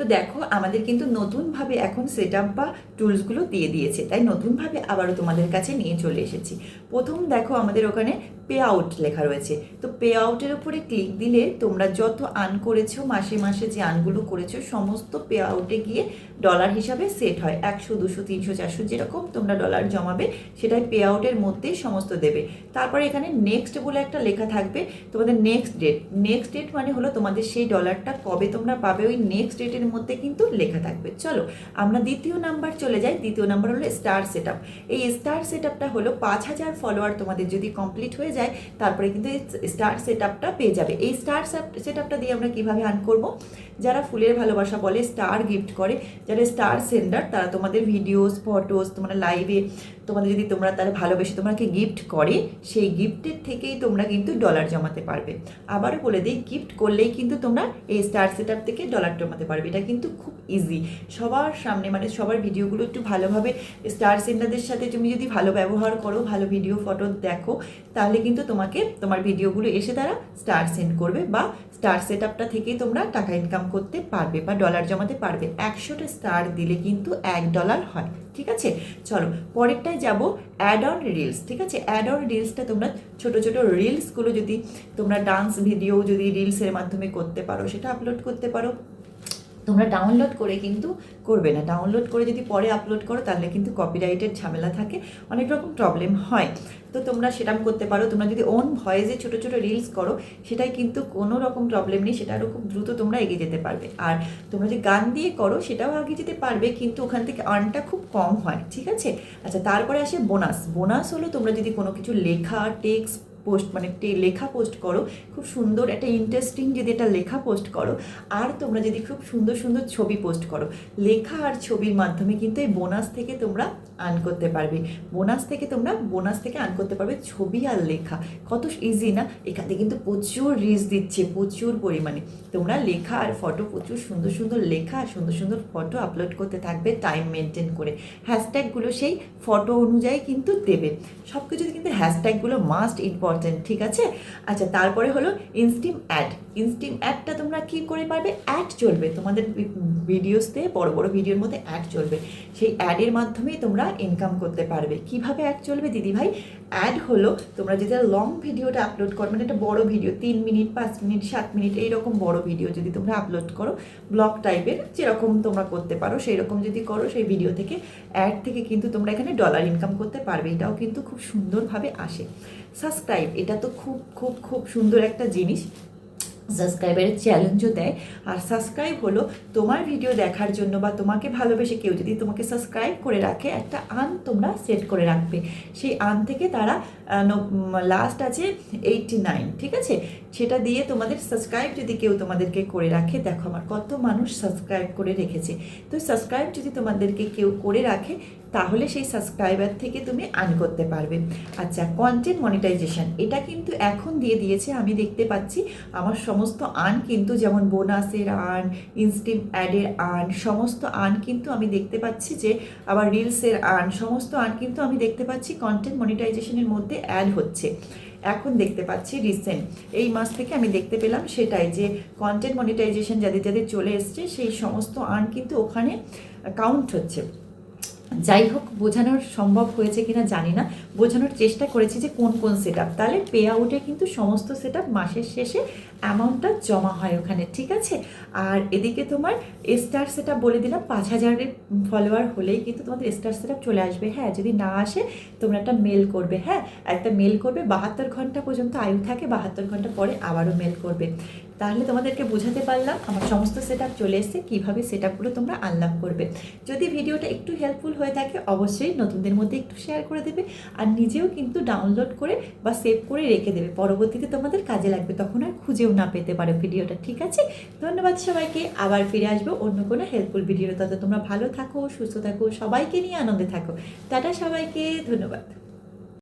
তো দেখো, আমাদের কিন্তু নতুনভাবে এখন সেট আপ বা টুলসগুলো দিয়ে দিয়েছে, তাই নতুনভাবে আবারও তোমাদের কাছে নিয়ে চলে এসেছি। প্রথম দেখো আমাদের ওখানে পে আউট লেখা রয়েছে। তো পে আউটের উপরে ক্লিক দিলে তোমরা যত আর্ন করেছ, মাসে মাসে যে আর্নগুলো করেছ, সমস্ত পে আউটে গিয়ে ডলার হিসাবে সেট হয়। একশো, দুশো, তিনশো, চারশো যেরকম তোমরা ডলার জমাবে, সেটাই পে আউটের মধ্যেই সমস্ত দেবে। তারপরে এখানে নেক্সট বলে একটা লেখা থাকবে, তোমাদের নেক্সট ডেট নেক্সট ডেট মানে হলো তোমাদের সেই ডলারটা কবে তোমরা পাবে, ওই নেক্সট ডেটের মধ্যে কিন্তু লেখা থাকবে। চলো, আমরা দ্বিতীয় নাম্বার চলে যাই। দ্বিতীয় নাম্বার হলো স্টার সেট এই স্টার সেট হলো পাঁচ হাজার ফলোয়ার তোমাদের যদি কমপ্লিট হয়ে যায় তারপরে কিন্তু স্টার সেট আপটা পেয়ে যাবে। এই স্টার সেট আপটা দিয়ে আমরা কীভাবে আর্ন করব? যারা ফুলের ভালোবাসা বলে স্টার গিফট করে, যারা স্টার সেন্ডার তারা তোমাদের ভিডিওস ফটোস তোমার লাইভে তোমাদের যদি তোমরা তারা ভালোবেসে তোমাকে গিফট করে, সেই গিফটের থেকেই তোমরা কিন্তু ডলার জমাতে পারবে। আবারও বলে দিই গিফট করলেই কিন্তু তোমরা এই স্টার সেট থেকে ডলার জমাতে পারবে। এটা কিন্তু খুব ইজি সবার সামনে মানে সবার ভিডিওগুলো একটু ভালোভাবে স্টার সেন্ডারদের সাথে তুমি যদি ভালো ব্যবহার করো, ভালো ভিডিও ফটো দেখো, তাহলে কিন্তু তোমাকে তোমার ভিডিওগুলো এসে তারা স্টার সেন্ড করবে বা স্টার সেট থেকেই তোমরা টাকা ইনকাম করতে পারবে বা ডলার জমাতে পারবে, একশোটা স্টার দিলে কিন্তু এক ডলার হয়, ঠিক আছে? চলো, পরেরটায় যাব অ্যাড অন রিলস ঠিক আছে? অ্যাড অন রিলসটা তোমরা ছোট ছোট রিলসগুলো যদি তোমরা ডান্স ভিডিও যদি রিলসের মাধ্যমে করতে পারো, সেটা আপলোড করতে পারো। তোমরা ডাউনলোড করে কিন্তু করবে না। ডাউনলোড করে যদি পরে আপলোড করো, তাহলে কিন্তু কপিরাইটের ঝামেলা থাকে। অনেক রকম প্রবলেম হয়। তো তোমরা সেটাম করতে পারো। তোমরা যদি ওন ভয়েসে ছোটো ছোটো রিলস করো, সেটাই কিন্তু কোনো রকম প্রবলেম নেই। সেটা আরও খুব দ্রুত তোমরা এগিয়ে যেতে পারবে। আর তোমরা যে গান দিয়ে করো, সেটাও এগিয়ে যেতে পারবে, কিন্তু ওখান থেকে আর্নটা খুব কম হয়। ঠিক আছে? আচ্ছা তারপরে আসে বোনাস বোনাস হলো তোমরা যদি কোনো কিছু লেখা টেক্সট পোস্ট মানে একটি লেখা পোস্ট করো, খুব সুন্দর একটা ইন্টারেস্টিং যদি একটা লেখা পোস্ট করো, আর তোমরা যদি খুব সুন্দর সুন্দর ছবি পোস্ট করো, লেখা আর ছবির মাধ্যমে কিন্তু এই বোনাস থেকে তোমরা আর্ন করতে পারবে। বোনাস থেকে তোমরা বোনাস থেকে আর্ন করতে পারবে ছবি আর লেখা। কত ইজি না? এখানে কিন্তু প্রচুর রিচ দিচ্ছে, প্রচুর পরিমাণে। তোমরা লেখা আর ফটো প্রচুর সুন্দর সুন্দর লেখা আর সুন্দর সুন্দর ফটো আপলোড করতে থাকবে টাইম মেনটেন করে। হ্যাশট্যাগুলো সেই ফটো অনুযায়ী কিন্তু দেবে। সব কিছুতে কিন্তু হ্যাশট্যাগুলো মাস্ট ইম্পর্টেন্ট ঠিক আছে? আচ্ছা তারপরে হলো ইনস্টিম অ্যাড ইনস্টিম অ্যাডটা তোমরা কী করে পারবে? অ্যাড চলবে। তোমাদের ভিডিওসতে বড় বড় ভিডিওর মধ্যে অ্যাড চলবে। সেই অ্যাডের মাধ্যমেই তোমরা ইনকাম করতে পারবে। কীভাবে অ্যাড চলবে? দিদিভাই অ্যাড হলো, তোমরা যেটা লং ভিডিওটা আপলোড করো মানে একটা বড় ভিডিও তিন মিনিট, পাঁচ মিনিট, সাত মিনিট, এইরকম বড় ভিডিও যদি তোমরা আপলোড করো ব্লগ টাইপের যেরকম তোমরা করতে পারো সেই রকম যদি করো, সেই ভিডিও থেকে অ্যাড থেকে কিন্তু তোমরা এখানে ডলার ইনকাম করতে পারবে। এটাও কিন্তু খুব সুন্দরভাবে আসে। সাবস্ক্রাইব এটা তো খুব খুব খুব সুন্দর একটা জিনিস। সাবস্ক্রাইবারের চ্যালেঞ্জও দেয়। আর সাবস্ক্রাইব হলো তোমার ভিডিও দেখার জন্য বা তোমাকে ভালোবেসে কেউ যদি তোমাকে সাবস্ক্রাইব করে রাখে, একটা আন তোমরা সেট করে রাখবে। সেই আন থেকে তারা লাস্ট আছে এইটটি নাইন ঠিক আছে? সেটা দিয়ে তোমাদের সাবস্ক্রাইব যদি কেউ তোমাদেরকে করে রাখে, দেখো আমার কত মানুষ সাবস্ক্রাইব করে রেখেছে। তো সাবস্ক্রাইব যদি তোমাদেরকে কেউ করে রাখে তাহলে সেই সাবস্ক্রাইবার থেকে তুমি আর্ন করতে পারবে। আচ্ছা কন্টেন্ট মনিটাইজেশন এটা কিন্তু এখন দিয়ে দিয়েছে, আমি দেখতে পাচ্ছি। আমার সমস্ত আর্ন কিন্তু যেমন বোনাসের আর্ন ইনস্টিম অ্যাডের আর্ন সমস্ত আর্ন কিন্তু আমি দেখতে পাচ্ছি যে, আবার রিলসের আর্ন সমস্ত আর্ন কিন্তু আমি দেখতে পাচ্ছি কন্টেন্ট মনিটাইজেশনের মধ্যে অ্যাড হচ্ছে। এখন দেখতে পাচ্ছি রিসেন্ট এই মাস থেকে আমি দেখতে পেলাম সেটাই যে কন্টেন্ট মনিটাইজেশন যাদের যাদের চলে এসছে, সেই সমস্ত আর্ন কিন্তু ওখানে কাউন্ট হচ্ছে। যাই হোক, বোঝানোর সম্ভব হয়েছে কিনা জানি না। বোঝানোর চেষ্টা করেছি যে কোন কোন সেট আপ তাহলে পে আউটে কিন্তু সমস্ত সেট আপ মাসের শেষে অ্যামাউন্টটা জমা হয় ওখানে, ঠিক আছে? আর এদিকে তোমার স্টার সেট আপ বলে দিলাম, পাঁচ হাজারের ফলোয়ার হলেই কিন্তু তোমাদের স্টার সেট আপ চলে আসবে। হ্যাঁ যদি না আসে তোমরা একটা মেল করবে হ্যাঁ? একটা মেল করবে, বাহাত্তর ঘণ্টা পর্যন্ত আয়ু থাকে, বাহাত্তর ঘণ্টা পরে আবারও মেল করবে। তাহলে তোমাদেরকে বোঝাতে পারলাম আমার সমস্ত সেট চলে এসছে, কীভাবে সেট তোমরা আনলাম করবে। যদি ভিডিওটা একটু হেল্পফুল হয়ে থাকে, অবশ্যই নতুনদের মধ্যে একটু শেয়ার করে দেবে আর নিজেও কিন্তু ডাউনলোড করে বা সেভ করে রেখে দেবে। পরবর্তীতে তোমাদের কাজে লাগবে, তখন আর খুঁজেও না পেতে পারো ভিডিওটা, ঠিক আছে? ধন্যবাদ সবাইকে, আবার ফিরে আসব অন্য কোনো হেল্পফুল ভিডিও তত তোমরা ভালো থাকো, সুস্থ থাকো, সবাইকে নিয়ে আনন্দে থাকো। টাটা সবাইকে, ধন্যবাদ।